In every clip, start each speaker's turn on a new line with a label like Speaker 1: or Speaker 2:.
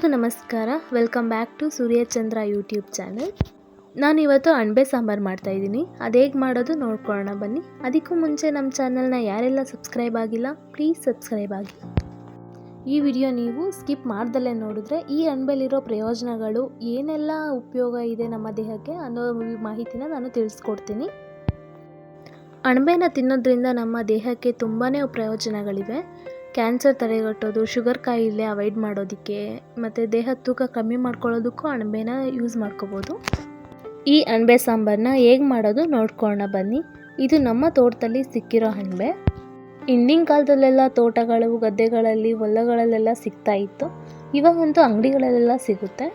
Speaker 1: ಎಲ್ರಿಗೂ ನಮಸ್ಕಾರ. Welcome back to Suryachandra YouTube channel ನಾನು ಇವತ್ತು ಅಣಬೆ ಸಾಂಬಾರು ಮಾಡ್ತಾಯಿದ್ದೀನಿ ಅದು ಹೇಗೆ ಮಾಡೋದು ನೋಡ್ಕೊಳ್ಳೋಣ ಬನ್ನಿ. ಅದಕ್ಕೂ ಮುಂಚೆ ನಮ್ಮ ಚಾನಲ್ನ ಯಾರೆಲ್ಲ ಸಬ್ಸ್ಕ್ರೈಬ್ ಆಗಿಲ್ಲ ಪ್ಲೀಸ್ ಸಬ್ಸ್ಕ್ರೈಬ್ ಆಗಿ. ಈ ವಿಡಿಯೋ ನೀವು ಸ್ಕಿಪ್ ಮಾಡ್ದಲ್ಲೇ ನೋಡಿದ್ರೆ ಈ ಅಣಬೆಲಿರೋ ಪ್ರಯೋಜನಗಳು ಏನೆಲ್ಲ ಉಪಯೋಗ ಇದೆ ನಮ್ಮ ದೇಹಕ್ಕೆ ಅನ್ನೋ ಮಾಹಿತಿನ ನಾನು ತಿಳಿಸ್ಕೊಡ್ತೀನಿ. ಅಣಬೆನ ತಿನ್ನೋದ್ರಿಂದ ನಮ್ಮ ದೇಹಕ್ಕೆ ತುಂಬಾ ಪ್ರಯೋಜನಗಳಿವೆ. ಕ್ಯಾನ್ಸರ್ ತಡೆಗಟ್ಟೋದು, ಶುಗರ್ ಕಾಯಿಲೆ ಅವಾಯ್ಡ್ ಮಾಡೋದಕ್ಕೆ, ಮತ್ತು ದೇಹದ ತೂಕ ಕಮ್ಮಿ ಮಾಡ್ಕೊಳ್ಳೋದಕ್ಕೂ ಅಣಬೆನ ಯೂಸ್ ಮಾಡ್ಕೋಬೋದು. ಈ ಅಣಬೆ ಸಾಂಬಾರನ್ನ ಹೇಗೆ ಮಾಡೋದು ನೋಡ್ಕೊಳ್ಳೋಣ ಬನ್ನಿ. ಇದು ನಮ್ಮ ತೋಟದಲ್ಲಿ ಸಿಕ್ಕಿರೋ ಅಣಬೆ. ಹಿಂದಿನ ಕಾಲದಲ್ಲೆಲ್ಲ ತೋಟಗಳು, ಗದ್ದೆಗಳಲ್ಲಿ, ಹೊಲಗಳಲ್ಲೆಲ್ಲ ಸಿಗ್ತಾ ಇತ್ತು. ಇವಾಗಂತೂ ಅಂಗಡಿಗಳಲ್ಲೆಲ್ಲ ಸಿಗುತ್ತೆ.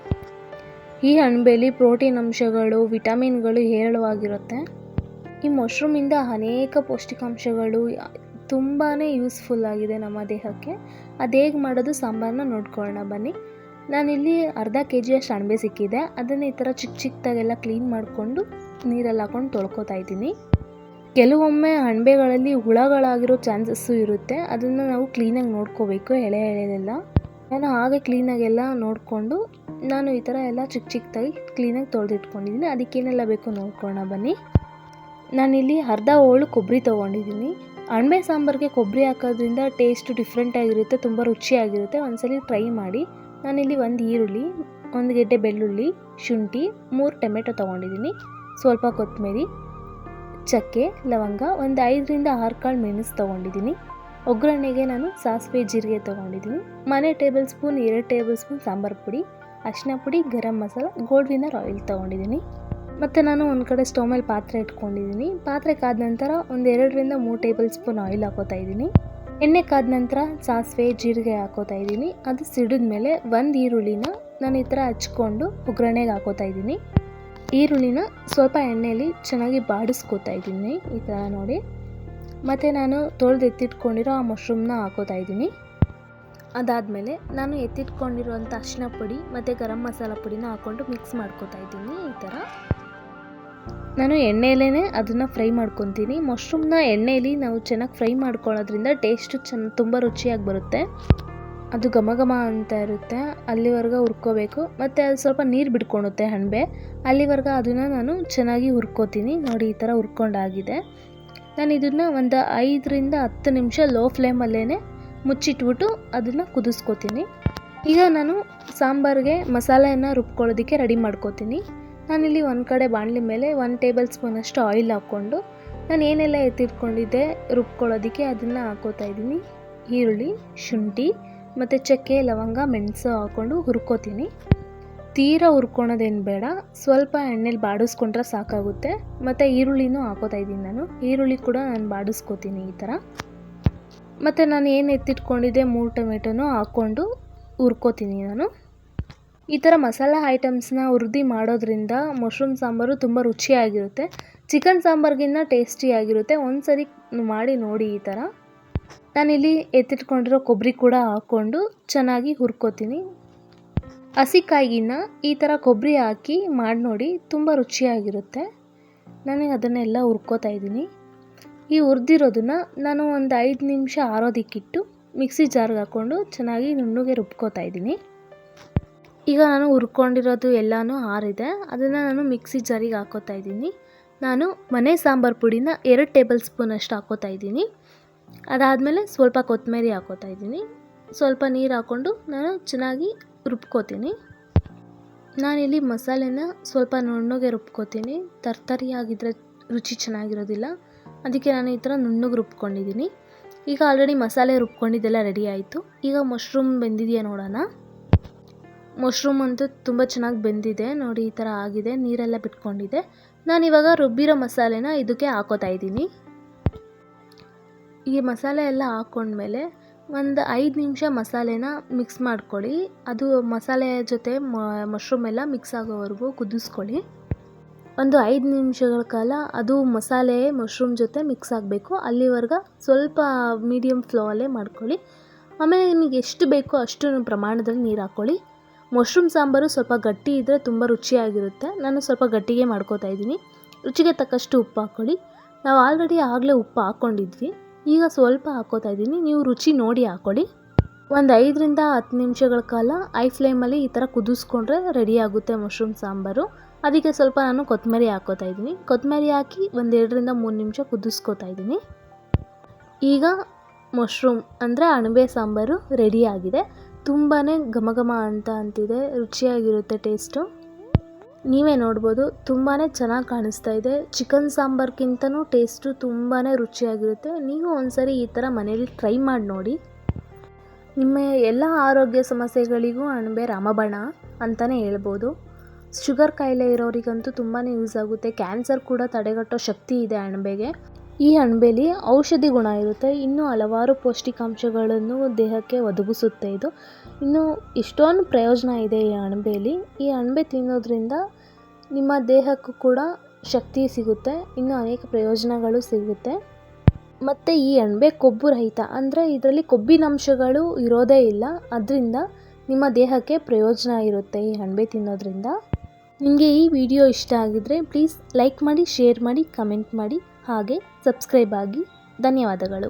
Speaker 1: ಈ ಅಣಬೆಲಿ ಪ್ರೋಟೀನ್ ಅಂಶಗಳು, ವಿಟಮಿನ್ಗಳು ಹೇರಳವಾಗಿರುತ್ತೆ. ಈ ಮಶ್ರೂಮಿಂದ ಅನೇಕ ಪೌಷ್ಟಿಕಾಂಶಗಳು ತುಂಬಾ ಯೂಸ್ಫುಲ್ ಆಗಿದೆ ನಮ್ಮ ದೇಹಕ್ಕೆ. ಅದು ಹೇಗೆ ಮಾಡೋದು ಸಾಂಬಾರನ್ನ ನೋಡ್ಕೊಳ್ಳೋಣ, ಬನ್ನಿ. ನಾನಿಲ್ಲಿ ಅರ್ಧ ಕೆ ಜಿಯಷ್ಟು ಅಣಬೆ ಸಿಕ್ಕಿದೆ. ಅದನ್ನು ಈ ಥರ ಚಿಕ್ಕ ಚಿಕ್ಕದಾಗೆಲ್ಲ ಕ್ಲೀನ್ ಮಾಡಿಕೊಂಡು ನೀರಲ್ಲಿ ಹಾಕೊಂಡು ತೊಳ್ಕೊತಾ ಇದ್ದೀನಿ. ಕೆಲವೊಮ್ಮೆ ಅಣಬೆಗಳಲ್ಲಿ ಹುಳಗಳಾಗಿರೋ ಚಾನ್ಸಸ್ಸು ಇರುತ್ತೆ. ಅದನ್ನು ನಾವು ಕ್ಲೀನಾಗಿ ನೋಡ್ಕೋಬೇಕು ಎಳೆ ಎಳೆದೆಲ್ಲ ನಾನು ಹಾಗೆ ಕ್ಲೀನಾಗೆಲ್ಲ ನೋಡಿಕೊಂಡು ನಾನು ಈ ಥರ ಎಲ್ಲ ಚಿಕ್ಕ ಚಿಕ್ಕದಾಗಿ ಕ್ಲೀನಾಗಿ ತೊಳೆದಿಟ್ಕೊಂಡಿದ್ದೀನಿ. ಅದಕ್ಕೇನೆಲ್ಲ ಬೇಕು ನೋಡ್ಕೊಳ್ಳೋಣ, ಬನ್ನಿ. ನಾನಿಲ್ಲಿ ಅರ್ಧ ಹೋಳು ಕೊಬ್ಬರಿ ತೊಗೊಂಡಿದ್ದೀನಿ. ಅಣಬೆ ಸಾಂಬಾರಿಗೆ ಕೊಬ್ಬರಿ ಹಾಕೋದ್ರಿಂದ ಟೇಸ್ಟ್ ಡಿಫ್ರೆಂಟಾಗಿರುತ್ತೆ ತುಂಬ ರುಚಿಯಾಗಿರುತ್ತೆ. ಒಂದ್ಸಲಿ ಟ್ರೈ ಮಾಡಿ. ನಾನಿಲ್ಲಿ ಒಂದು ಈರುಳ್ಳಿ, ಒಂದು ಗೆಡ್ಡೆ ಬೆಳ್ಳುಳ್ಳಿ, ಶುಂಠಿ, ಮೂರು ಟೊಮೆಟೊ ತೊಗೊಂಡಿದ್ದೀನಿ. ಸ್ವಲ್ಪ ಕೊತ್ತಂಬರಿ ಚಕ್ಕೆ, ಲವಂಗ, ಒಂದು ಐದರಿಂದ ಆರು ಕಾಳು ಮೆಣಸು ತೊಗೊಂಡಿದ್ದೀನಿ. ಒಗ್ಗರಣೆಗೆ ನಾನು ಸಾಸಿವೆ ಜೀರಿಗೆ ತೊಗೊಂಡಿದ್ದೀನಿ. ಮನೆ ಟೇಬಲ್ ಸ್ಪೂನ್ ಎರಡು ಟೇಬಲ್ ಸ್ಪೂನ್ ಸಾಂಬಾರು ಪುಡಿ ಅರಿಶಿನ ಪುಡಿ, garam masala Gold Winner oil ತೊಗೊಂಡಿದ್ದೀನಿ. ಮತ್ತು ನಾನು ಒಂದು ಕಡೆ ಸ್ಟವ್ ಮೇಲೆ ಪಾತ್ರೆ ಇಟ್ಕೊಂಡಿದ್ದೀನಿ. ಪಾತ್ರೆ ಕಾದ ನಂತರ ಒಂದು ಎರಡರಿಂದ ಮೂರು ಟೇಬಲ್ ಸ್ಪೂನ್ ಆಯಿಲ್ ಹಾಕೋತಾ ಇದ್ದೀನಿ. ಎಣ್ಣೆ ಕಾದ ನಂತರ ಸಾಸಿವೆ, ಜೀರಿಗೆ ಹಾಕೋತಾ ಇದ್ದೀನಿ. ಅದು ಸಿಡಿದ ಮೇಲೆ ಒಂದು ಈರುಳ್ಳಿನ ನಾನು ಈ ಥರ ಹಚ್ಕೊಂಡು ಒಗ್ಗರಣೆಗೆ ಹಾಕೋತಾ ಇದ್ದೀನಿ. ಈರುಳ್ಳಿನ ಸ್ವಲ್ಪ ಎಣ್ಣೆಯಲ್ಲಿ ಚೆನ್ನಾಗಿ ಬಾಡಿಸ್ಕೋತಾ ಇದ್ದೀನಿ ಈ ಥರ ನೋಡಿ. ಮತ್ತು ನಾನು ತೊಳೆದು ಎತ್ತಿಟ್ಕೊಂಡಿರೋ ಆ ಮಶ್ರೂಮ್ನ ಹಾಕೋತಾ ಇದ್ದೀನಿ. ಅದಾದಮೇಲೆ ನಾನು ಎತ್ತಿಟ್ಕೊಂಡಿರುವಂಥ ಅರಿಶಿನ ಪುಡಿ ಮತ್ತು ಗರಂ ಮಸಾಲ ಪುಡಿನ ಹಾಕ್ಕೊಂಡು ಮಿಕ್ಸ್ ಮಾಡ್ಕೋತಾ ಇದ್ದೀನಿ ಈ ಥರ ನಾನು ಎಣ್ಣೆಯಲ್ಲೇ ಅದನ್ನು ಫ್ರೈ ಮಾಡ್ಕೊತೀನಿ. ಮಶ್ರೂಮ್ನ ಎಣ್ಣೆಯಲ್ಲಿ ನಾವು ಚೆನ್ನಾಗಿ ಫ್ರೈ ಮಾಡ್ಕೊಳ್ಳೋದ್ರಿಂದ ಟೇಸ್ಟು ಚೆನ್ನ ತುಂಬ ರುಚಿಯಾಗಿ ಬರುತ್ತೆ. ಅದು ಘಮ ಘಮ ಅಂತ ಇರುತ್ತೆ. ಅಲ್ಲಿವರೆಗೆ ಹುರ್ಕೋಬೇಕು. ಮತ್ತು ಅದು ಸ್ವಲ್ಪ ನೀರು ಬಿಟ್ಕೊಳುತ್ತೆ ಹಣ್ಬೆ. ಅಲ್ಲಿವರೆಗೆ ಅದನ್ನು ನಾನು ಚೆನ್ನಾಗಿ ಹುರ್ಕೋತೀನಿ. ನೋಡಿ ಈ ಥರ ಹುರ್ಕೊಂಡಾಗಿದೆ. ನಾನು ಇದನ್ನು ಒಂದು ಐದರಿಂದ ಹತ್ತು ನಿಮಿಷ ಲೋ ಫ್ಲೇಮಲ್ಲೇ ಮುಚ್ಚಿಟ್ಬಿಟ್ಟು ಅದನ್ನು ಕುದಿಸ್ಕೋತೀನಿ. ಈಗ ನಾನು ಸಾಂಬಾರಿಗೆ ಮಸಾಲೆಯನ್ನು ರುಬ್ಕೊಳ್ಳೋದಕ್ಕೆ ರೆಡಿ ಮಾಡ್ಕೋತೀನಿ. ನಾನಿಲ್ಲಿ ಒಂದು ಕಡೆ ಬಾಣಲಿ ಮೇಲೆ ಒಂದು ಟೇಬಲ್ ಸ್ಪೂನಷ್ಟು ಆಯಿಲ್ ಹಾಕ್ಕೊಂಡು ನಾನು ಏನೆಲ್ಲ ಎತ್ತಿಟ್ಕೊಂಡಿದ್ದೆ ರುಬ್ಕೊಳ್ಳೋದಕ್ಕೆ ಅದನ್ನು ಹಾಕೋತಾ ಇದ್ದೀನಿ. ಈರುಳ್ಳಿ, ಶುಂಠಿ ಮತ್ತು ಚಕ್ಕೆ, ಲವಂಗ, ಮೆಣಸು ಹಾಕ್ಕೊಂಡು ಹುರ್ಕೋತೀನಿ. ತೀರಾ ಹುರ್ಕೊಳೋದೇನು ಬೇಡ. ಸ್ವಲ್ಪ ಎಣ್ಣೆಲಿ ಬಾಡಿಸ್ಕೊಂಡ್ರೆ ಸಾಕಾಗುತ್ತೆ. ಮತ್ತು ಈರುಳ್ಳಿನೂ ಹಾಕೋತಾ ಇದ್ದೀನಿ ನಾನು. ಈರುಳ್ಳಿ ಕೂಡ ನಾನು ಬಾಡಿಸ್ಕೋತೀನಿ ಈ ಥರ ಮತ್ತು ನಾನು ಏನು ಎತ್ತಿಟ್ಕೊಂಡಿದ್ದೆ ಮೂರು ಟೊಮೆಟೊನೂ ಹಾಕ್ಕೊಂಡು ಹುರ್ಕೋತೀನಿ ನಾನು. ಈ ಥರ ಮಸಾಲ ಐಟಮ್ಸ್ನ ಹುರಿದು ಮಾಡೋದ್ರಿಂದ ಮಶ್ರೂಮ್ ಸಾಂಬಾರು ತುಂಬ ರುಚಿಯಾಗಿರುತ್ತೆ. ಚಿಕನ್ ಸಾಂಬಾರ್ಗಿಂತ ಟೇಸ್ಟಿಯಾಗಿರುತ್ತೆ. ಒಂದು ಸರಿ ಮಾಡಿ ನೋಡಿ ಈ ಥರ. ನಾನಿಲ್ಲಿ ಎತ್ತಿಟ್ಕೊಂಡಿರೋ ಕೊಬ್ಬರಿ ಕೂಡ ಹಾಕ್ಕೊಂಡು ಚೆನ್ನಾಗಿ ಹುರ್ಕೋತೀನಿ. ಹಸಿಕಾಯಿನ ಈ ಥರ ಕೊಬ್ಬರಿ ಹಾಕಿ ಮಾಡಿ ನೋಡಿ ತುಂಬ ರುಚಿಯಾಗಿರುತ್ತೆ. ನಾನು ಅದನ್ನೆಲ್ಲ ಹುರ್ಕೋತಾ ಇದ್ದೀನಿ. ಈ ಹುರಿದಿರೋದನ್ನು ನಾನು ಒಂದು ಐದು ನಿಮಿಷ ಆರೋದಿಕ್ಕಿಟ್ಟು ಮಿಕ್ಸಿ ಜಾರ್ಗೆ ಹಾಕ್ಕೊಂಡು ಚೆನ್ನಾಗಿ ನುಣ್ಣಗೆ ರುಬ್ಕೋತಾ ಇದ್ದೀನಿ. ಈಗ ನಾನು ಹುರ್ಕೊಂಡಿರೋದು ಎಲ್ಲನೂ ಆರಿದೆ. ಅದನ್ನು ನಾನು ಮಿಕ್ಸಿ ಜಾರಿಗೆ ಹಾಕೋತಾ ಇದ್ದೀನಿ. ನಾನು ಮನೆ ಸಾಂಬಾರು ಪುಡಿನ ಎರಡು ಟೇಬಲ್ ಸ್ಪೂನಷ್ಟು ಹಾಕೋತಾ ಇದ್ದೀನಿ. ಅದಾದಮೇಲೆ ಸ್ವಲ್ಪ ಕೊತ್ತಂಬರಿ ಹಾಕೋತಾ ಇದ್ದೀನಿ. ಸ್ವಲ್ಪ ನೀರು ಹಾಕ್ಕೊಂಡು ನಾನು ಚೆನ್ನಾಗಿ ರುಬ್ಕೋತೀನಿ. ನಾನಿಲ್ಲಿ ಮಸಾಲೆನ ಸ್ವಲ್ಪ ನುಣ್ಣಗೆ ರುಬ್ಕೋತೀನಿ. ತರ್ತರಿಯಾಗಿದ್ದರೆ ರುಚಿ ಚೆನ್ನಾಗಿರೋದಿಲ್ಲ. ಅದಕ್ಕೆ ನಾನು ಈ ಥರ ನುಣ್ಣಗೆ ರುಬ್ಕೊಂಡಿದ್ದೀನಿ. ಈಗ ಆಲ್ರೆಡಿ ಮಸಾಲೆ ರುಬ್ಕೊಂಡಿದ್ದೆಲ್ಲ ರೆಡಿ ಆಯಿತು. ಈಗ ಮಶ್ರೂಮ್ ಬೆಂದಿದೆಯಾ ನೋಡೋಣ. ಮಶ್ರೂಮ್ ಅಂತೂ ತುಂಬ ಚೆನ್ನಾಗಿ ಬೆಂದಿದೆ. ನೋಡಿ, ಈ ಥರ ಆಗಿದೆ. ನೀರೆಲ್ಲ ಬಿಟ್ಕೊಂಡಿದೆ. ನಾನಿವಾಗ ರುಬ್ಬಿರೋ ಮಸಾಲೆನ ಇದಕ್ಕೆ ಹಾಕೋತಾ ಇದ್ದೀನಿ. ಈ ಮಸಾಲೆ ಎಲ್ಲ ಹಾಕ್ಕೊಂಡ್ಮೇಲೆ ಒಂದು ಐದು ನಿಮಿಷ ಮಸಾಲೆನ ಮಿಕ್ಸ್ ಮಾಡ್ಕೊಳ್ಳಿ. ಅದು ಮಸಾಲೆಯ ಜೊತೆ ಮಶ್ರೂಮ್ ಎಲ್ಲ ಮಿಕ್ಸ್ ಆಗೋವರೆಗೂ ಕುದಿಸ್ಕೊಳ್ಳಿ. ಒಂದು ಐದು ನಿಮಿಷಗಳ ಕಾಲ ಅದು ಮಸಾಲೆ ಮಶ್ರೂಮ್ ಜೊತೆ ಮಿಕ್ಸ್ ಆಗಬೇಕು. ಅಲ್ಲಿವರೆಗೆ ಸ್ವಲ್ಪ ಮೀಡಿಯಮ್ ಫ್ಲೋ ಅಲ್ಲೇ ಮಾಡ್ಕೊಳ್ಳಿ. ಆಮೇಲೆ ನಿಮಗೆ ಎಷ್ಟು ಬೇಕೋ ಅಷ್ಟು ಪ್ರಮಾಣದಲ್ಲಿ ನೀರು ಹಾಕ್ಕೊಳ್ಳಿ ಮಶ್ರೂಮ್ ಸಾಂಬಾರು ಸ್ವಲ್ಪ ಗಟ್ಟಿ ಇದ್ದರೆ ತುಂಬ ರುಚಿಯಾಗಿರುತ್ತೆ. ನಾನು ಸ್ವಲ್ಪ ಗಟ್ಟಿಗೆ ಮಾಡ್ಕೋತಾ ಇದ್ದೀನಿ. ರುಚಿಗೆ ತಕ್ಕಷ್ಟು ಉಪ್ಪು ಹಾಕ್ಕೊಳ್ಳಿ. ನಾವು ಆಲ್ರೆಡಿ ಆಗಲೇ ಉಪ್ಪು ಹಾಕ್ಕೊಂಡಿದ್ವಿ. ಈಗ ಸ್ವಲ್ಪ ಹಾಕ್ಕೋತಾ ಇದ್ದೀನಿ. ನೀವು ರುಚಿ ನೋಡಿ ಹಾಕ್ಕೊಳ್ಳಿ. ಒಂದು ಐದರಿಂದ ಹತ್ತು ನಿಮಿಷಗಳ ಕಾಲ ಐ ಫ್ಲೇಮಲ್ಲಿ ಈ ಥರ ಕುದಿಸ್ಕೊಂಡ್ರೆ ರೆಡಿ ಆಗುತ್ತೆ ಮಶ್ರೂಮ್ ಸಾಂಬಾರು. ಅದಕ್ಕೆ ಸ್ವಲ್ಪ ನಾನು ಕೊತ್ತಂಬರಿ ಹಾಕೋತಾ ಇದ್ದೀನಿ. ಕೊತ್ತಂಬರಿ ಹಾಕಿ ಒಂದು ಎರಡರಿಂದ ಮೂರು ನಿಮಿಷ ಕುದಿಸ್ಕೋತಾ ಇದ್ದೀನಿ. ಈಗ ಮಶ್ರೂಮ್ ಅಂದರೆ ಅಣಬೆ ಸಾಂಬಾರು ರೆಡಿಯಾಗಿದೆ ತುಂಬಾ ಘಮ ಘಮ ಅಂತ ಅಂತಿದೆ, ರುಚಿಯಾಗಿರುತ್ತೆ ಟೇಸ್ಟು ನೀವೇ ನೋಡ್ಬೋದು ತುಂಬಾ ಚೆನ್ನಾಗಿ ಕಾಣಿಸ್ತಾ ಇದೆ. ಚಿಕನ್ ಸಾಂಬಾರ್ಗಿಂತನೂ ಟೇಸ್ಟು ತುಂಬಾ ರುಚಿಯಾಗಿರುತ್ತೆ. ನೀವು ಒಂದ್ಸರಿ ಈ ಥರ ಮನೇಲಿ ಟ್ರೈ ಮಾಡಿ ನೋಡಿ. ನಿಮ್ಮ ಎಲ್ಲ ಆರೋಗ್ಯ ಸಮಸ್ಯೆಗಳಿಗೂ ಅಣಬೆ ರಾಮಬಣ ಅಂತಲೇ ಹೇಳ್ಬೋದು. ಶುಗರ್ ಕಾಯಿಲೆ ಇರೋರಿಗಂತೂ ತುಂಬಾ ಯೂಸ್ ಆಗುತ್ತೆ. ಕ್ಯಾನ್ಸರ್ ಕೂಡ ತಡೆಗಟ್ಟೋ ಶಕ್ತಿ ಇದೆ ಅಣಬೆಗೆ ಈ ಅಣಬೆಲಿ ಔಷಧಿ ಗುಣ ಇರುತ್ತೆ. ಇನ್ನೂ ಹಲವಾರು ಪೌಷ್ಟಿಕಾಂಶಗಳನ್ನು ದೇಹಕ್ಕೆ ಒದಗಿಸುತ್ತೆ ಇದು. ಇನ್ನು ಇಷ್ಟೊಂದು ಪ್ರಯೋಜನ ಇದೆ ಈ ಅಣಬೆಲಿ ಈ ಅಣಬೆ ತಿನ್ನೋದ್ರಿಂದ ನಿಮ್ಮ ದೇಹಕ್ಕೂ ಕೂಡ ಶಕ್ತಿ ಸಿಗುತ್ತೆ. ಇನ್ನು ಅನೇಕ ಪ್ರಯೋಜನಗಳು ಸಿಗುತ್ತೆ. ಮತ್ತು ಈ ಅಣಬೆ ಕೊಬ್ಬು ರಹಿತ. ಅಂದರೆ ಇದರಲ್ಲಿ ಕೊಬ್ಬಿನಂಶಗಳು ಇರೋದೇ ಇಲ್ಲ. ಅದರಿಂದ ನಿಮ್ಮ ದೇಹಕ್ಕೆ ಪ್ರಯೋಜನ ಇರುತ್ತೆ ಈ ಅಣಬೆ ತಿನ್ನೋದ್ರಿಂದ. ನಿಮಗೆ ಈ ವಿಡಿಯೋ ಇಷ್ಟ ಆಗಿದ್ದರೆ ಪ್ಲೀಸ್ ಲೈಕ್ ಮಾಡಿ, ಶೇರ್ ಮಾಡಿ, ಕಮೆಂಟ್ ಮಾಡಿ. ಹಾಗೆ ಸಬ್ಸ್ಕ್ರೈಬ್ ಆಗಿ ಧನ್ಯವಾದಗಳು.